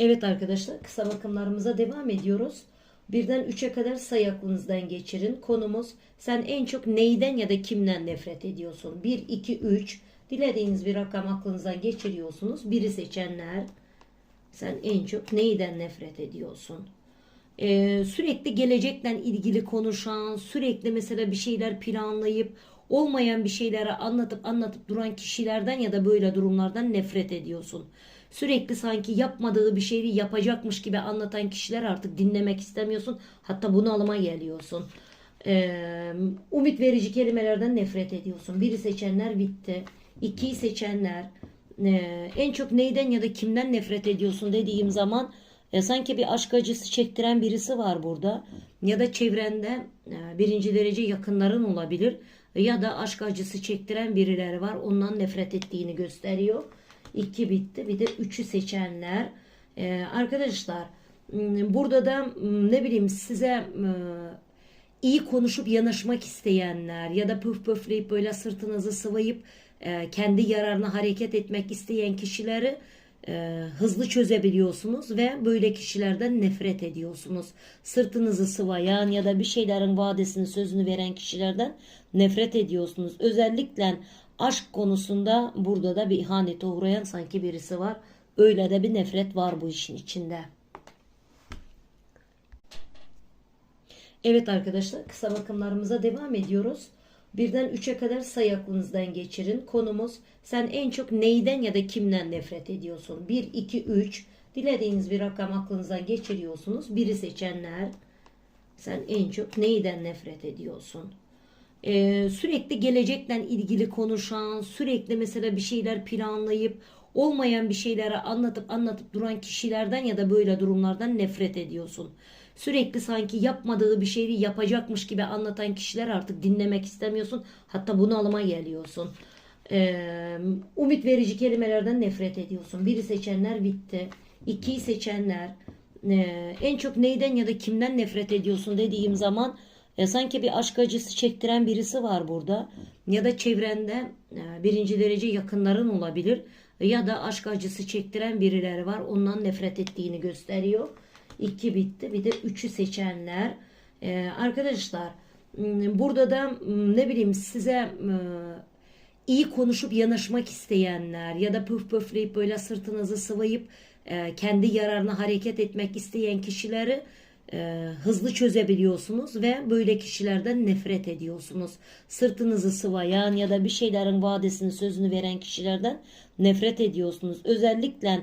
Evet arkadaşlar kısa bakımlarımıza devam ediyoruz. Birden 3'e kadar sayı aklınızdan geçirin. Konumuz sen en çok neyden ya da kimden nefret ediyorsun? 1, 2, 3 dilediğiniz bir rakam aklınızdan geçiriyorsunuz. Biri seçenler sen en çok neyden nefret ediyorsun? Ee, sürekli gelecekten ilgili konuşan, sürekli mesela bir şeyler planlayıp olmayan bir şeyleri anlatıp anlatıp duran kişilerden ya da böyle durumlardan nefret ediyorsun. Sürekli sanki yapmadığı bir şeyi yapacakmış gibi anlatan kişiler artık dinlemek istemiyorsun. Hatta bunalıma geliyorsun. Ee, umut verici kelimelerden nefret ediyorsun. Biri seçenler bitti. İkiyi seçenler ee, en çok neyden ya da kimden nefret ediyorsun dediğim zaman e, sanki bir aşk acısı çektiren birisi var burada. Ya da çevrende e, birinci derece yakınların olabilir. Ya da aşk acısı çektiren birileri var. Ondan nefret ettiğini gösteriyor. İki bitti. Bir de üçü seçenler. E, arkadaşlar burada da ne bileyim size iyi konuşup yanaşmak isteyenler ya da püf püfleyip böyle sırtınızı sıvayıp e, kendi yararına hareket etmek isteyen kişileri e, hızlı çözebiliyorsunuz ve böyle kişilerden nefret ediyorsunuz. Sırtınızı sıvayan ya da bir şeylerin vadesini sözünü veren kişilerden nefret ediyorsunuz. Özellikle aşk konusunda burada da bir ihanete uğrayan sanki birisi var. Öyle de bir nefret var bu işin içinde. Evet arkadaşlar kısa bakımlarımıza devam ediyoruz. Birden 3'e kadar sayı aklınızdan geçirin. Konumuz sen en çok neyden ya da kimden nefret ediyorsun? 1, 2, 3 dilediğiniz bir rakam aklınızdan geçiriyorsunuz. Biri seçenler sen en çok neyden nefret ediyorsun? Ee, sürekli gelecekten ilgili konuşan, sürekli mesela bir şeyler planlayıp olmayan bir şeyleri anlatıp anlatıp duran kişilerden ya da böyle durumlardan nefret ediyorsun. Sürekli sanki yapmadığı bir şeyi yapacakmış gibi anlatan kişiler artık dinlemek istemiyorsun. Hatta bunalıma geliyorsun. Ee, umut verici kelimelerden nefret ediyorsun. Biri seçenler bitti. İkiyi seçenler ee, en çok neyden ya da kimden nefret ediyorsun dediğim zaman e, sanki bir aşk acısı çektiren birisi var burada. Ya da çevrende e, birinci derece yakınların olabilir. Ya da aşk acısı çektiren birileri var. Ondan nefret ettiğini gösteriyor. İki bitti. Bir de üçü seçenler. E, arkadaşlar burada da ne bileyim size m, iyi konuşup yanaşmak isteyenler ya da püf püfleyip böyle sırtınızı sıvayıp e, kendi yararına hareket etmek isteyen kişileri e, hızlı çözebiliyorsunuz ve böyle kişilerden nefret ediyorsunuz. Sırtınızı sıvayan ya da bir şeylerin vadesini sözünü veren kişilerden nefret ediyorsunuz. Özellikle